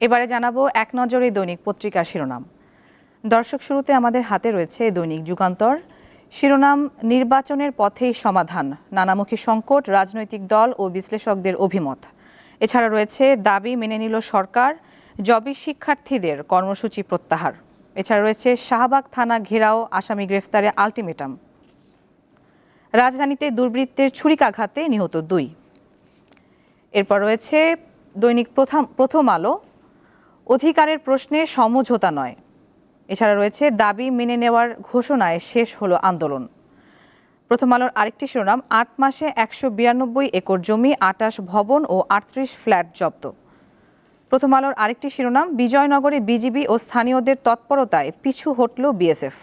এবারে জানাব এক নজরে দৈনিক পত্রিকার শিরোনাম। দর্শক শুরুতে আমাদের হাতে রয়েছে দৈনিক যুগান্তর। শিরোনাম, নির্বাচনের পথেই সমাধান, নানামুখী সংকট, রাজনৈতিক দল ও বিশ্লেষকদের অভিমত। এছাড়া রয়েছে দাবি মেনে নিল সরকার, জবি শিক্ষার্থীদের কর্মসূচি প্রত্যাহার। এছাড়া রয়েছে শাহবাগ থানা ঘেরাও আসামি গ্রেফতারে আলটিমেটাম। রাজধানীতে দুর্বৃত্তের ছুরিকাঘাতে নিহত দুই। এরপর রয়েছে দৈনিক প্রথম প্রথম আলো। অধিকারের প্রশ্নে সমঝোতা নয়। এছাড়া রয়েছে, দাবি মেনে নেওয়ার ঘোষণায় শেষ হলো আন্দোলন। প্রথম আলোর আরেকটি শিরোনাম, আট মাসে একশো বিরানব্বই একর জমি, আটাশ ভবন ও আটত্রিশ ফ্ল্যাট জব্দ। প্রথম আলোর আরেকটি শিরোনাম, বিজয়নগরে বিজিবি ও স্থানীয়দের তৎপরতায় পিছু হটল বিএসএফ।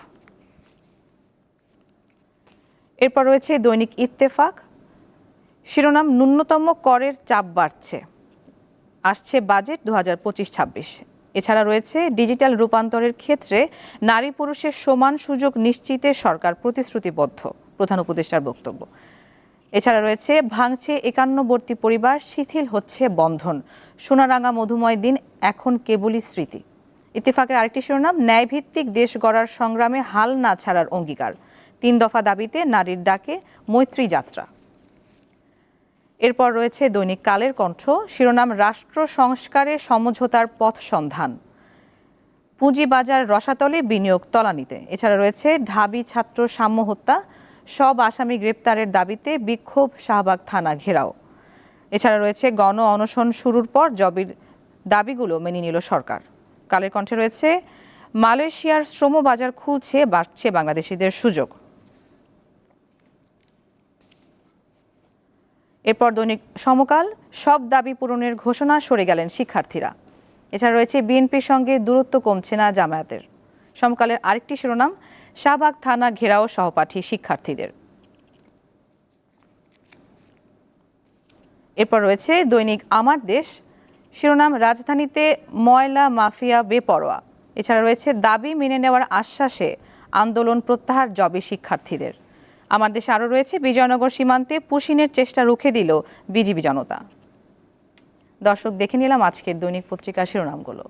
এরপর রয়েছে দৈনিক ইত্তেফাক। শিরোনাম, ন্যূনতম করের চাপ বাড়ছে। আসছে বাজেট দু হাজার পঁচিশ ছাব্বিশ। এছাড়া রয়েছে ডিজিটাল রূপান্তরের ক্ষেত্রে নারী পুরুষের সমান সুযোগ নিশ্চিতে সরকার প্রতিশ্রুতিবদ্ধ, প্রধান উপদেষ্টার বক্তব্য। এছাড়া রয়েছে ভাঙছে একান্নবর্তী পরিবার, শিথিল হচ্ছে বন্ধন। সোনারাঙা মধুময় দিন এখন কেবলই স্মৃতি। ইত্তেফাকের আরেকটি শিরোনাম, ন্যায়ভিত্তিক দেশ গড়ার সংগ্রামে হাল না ছাড়ার অঙ্গীকার। তিন দফা দাবিতে নারীর ডাকে মৈত্রী যাত্রা। এরপর রয়েছে দৈনিক কালের কণ্ঠ, শিরোনাম রাষ্ট্র সংস্কারে সমঝোতার পথ সন্ধান। পুঁজিবাজার রসাতলে বিনিয়োগ তলানিতে। এছাড়া রয়েছে ঢাবি ছাত্র সাম্য হত্যা, সব আসামি গ্রেপ্তারের দাবিতে বিক্ষোভ শাহবাগ থানা ঘেরাও। এছাড়া রয়েছে গণ অনশন শুরুর পর জবির দাবিগুলো মেনে নিল সরকার। কালের কণ্ঠে রয়েছে, মালয়েশিয়ার শ্রম বাজার খুলছে, বাড়ছে বাংলাদেশিদের সুযোগ। এরপর দৈনিক সমকাল, সব দাবি পূরণের ঘোষণা সরে গেলেন শিক্ষার্থীরা। এছাড়া রয়েছে বিএনপির সঙ্গে দূরত্ব কমছে না জামায়াতের। সমকালের আরেকটি শিরোনাম, শাহবাগ থানা ঘেরাও সহপাঠী শিক্ষার্থীদের। এরপর রয়েছে দৈনিক আমার দেশ, শিরোনাম, রাজধানীতে ময়লা মাফিয়া বেপরোয়া। এছাড়া রয়েছে দাবি মেনে নেওয়ার আশ্বাসে আন্দোলন প্রত্যাহার জবে শিক্ষার্থীদের। আমার দেশে আরও রয়েছে বিজয়নগর সীমান্তে পুশিনের চেষ্টা রুখে দিল বিজিবি জনতা। দর্শক দেখে নিলাম আজকের দৈনিক পত্রিকা শিরোনামগুলো।